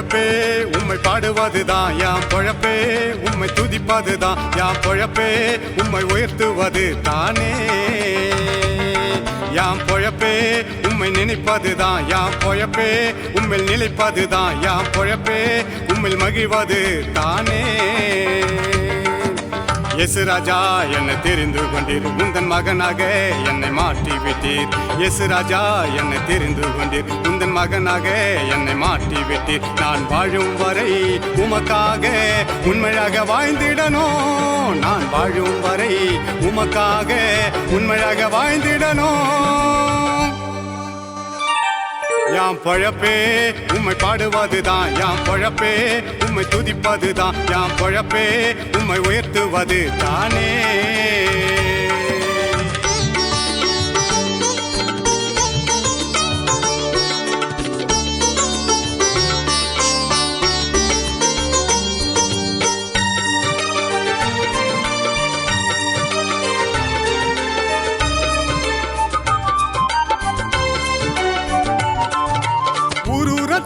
பொழப்பே உம்மை பாடுவதுதான். யாம் பொழப்பே உம்மை துதிப்பதுதான். யாம் பொழப்பே உம்மை உயர்த்துவது தானே. யாம் பொழப்பே உம்மை நினைப்பதுதான். யாம் பொழப்பே உம்மில் நிலைப்பதுதான். யாம் பொழப்பே உம்மில் மகிழ்வது தானே. எசு ராஜா என்னை தெரிந்து கொண்டீர் உந்தன் மகனாக என்னை மாற்றி விட்டீர் எசு ராஜா என்னை தெரிந்து கொண்டீர் உந்தன் மகனாக என்னை மாற்றி விட்டீர் நான் வாழும் வரை உமக்காக உண்மையாக வாழ்ந்திடணும் நான் வாழும் வரை உமக்காக உண்மையாக வாழ்ந்திடணும் யாம் பொழப்பே உம்மை பாடுவதுதான். யாம் பொழப்பே உம்மை துதிப்பதுதான். யாம் பொழப்பே உம்மை உயர்த்துவது தானே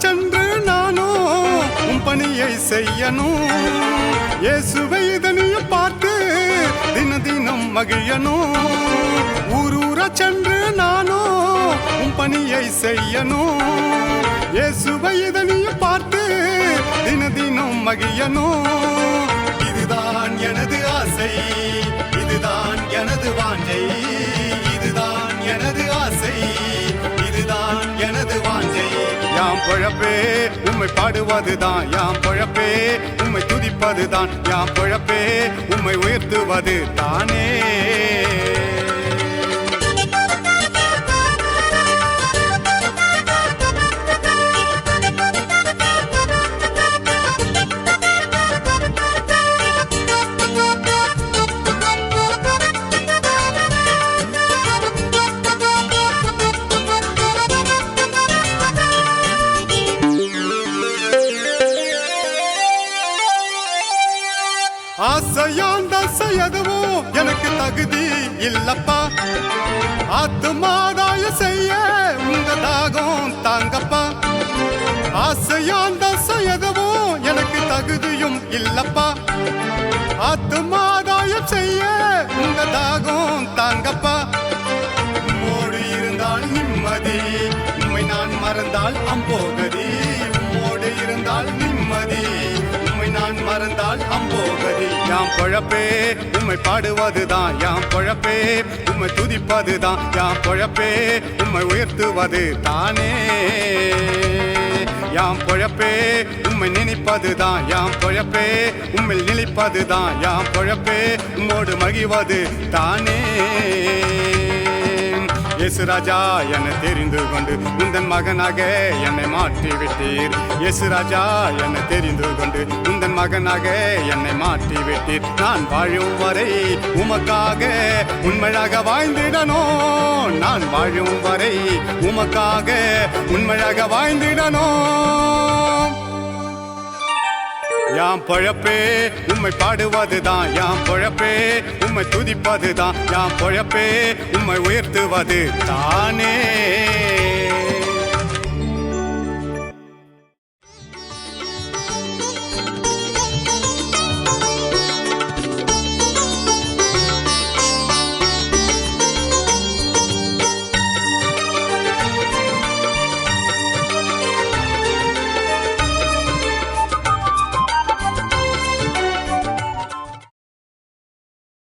சென்று நானும் உன் பணியை செய்யணும் இயேசுவை இதனையும் பார்த்து தின தினம் மகிழணும் ஊரூர சென்று நானும் உன் பணியை செய்யணும் இயேசுவை இதனையும் பார்த்து தின தினம் மகிழணும் இதுதான் எனது ஆசை இதுதான் எனது வாஞ்சை. யாம் பொழப்பே. உம்மை பாடுவதுதான் யாம் பொழப்பே. உம்மை துதிப்பதுதான் யாம் பொழப்பே. உம்மை உயர்த்துவது தானே தகுதி இல்லப்பா. ஆத்துமாதாய செய்ய உங்க தாகம் தாங்கப்பா. ஆசையாந்த எதுவும் எனக்கு தகுதியும் இல்லப்பா. ஆத்துமாதாயம் செய்ய உங்க தாகம் தாங்கப்பா. உம்மோடு இருந்தால் நிம்மதி உண்மை நான் மறந்தால் அம்போகதி. உம்மோடு இருந்தால் நிம்மதி. போகதி யாம் பொழப்பே உம்மை பாடுவதுதான் யாம் பொழப்பே உம்மை துதிப்பதுதான் யாம் பொழப்பே உம்மை உயர்த்துவது தானே. யாம் பொழப்பே உம்மை நினைப்பதுதான் யாம் பொழப்பே உம்மில் நிலைப்பதுதான் யாம் பொழப்பே உம்மோடு மகிவது தானே. இயேசு ராஜா என்னை தெரிந்து கொண்டு உந்தன் மகனாக என்னை மாற்றி விட்டீர் இயேசு ராஜா என்னை தெரிந்து கொண்டு உந்தன் மகனாக என்னை மாற்றி விட்டீர் நான் வாழும் வரை உமக்காக உண்மையாக வாழ்ந்திடணும் நான் வாழும் வரை உமக்காக உண்மையாக வாழ்ந்திடணும் யாம் பொழப்பே உம்மை பாடுவதுதான். யாம் பொழப்பே உம்மை துதிப்பதுதான். யாம் பொழப்பே உம்மை உயர்த்துவது தானே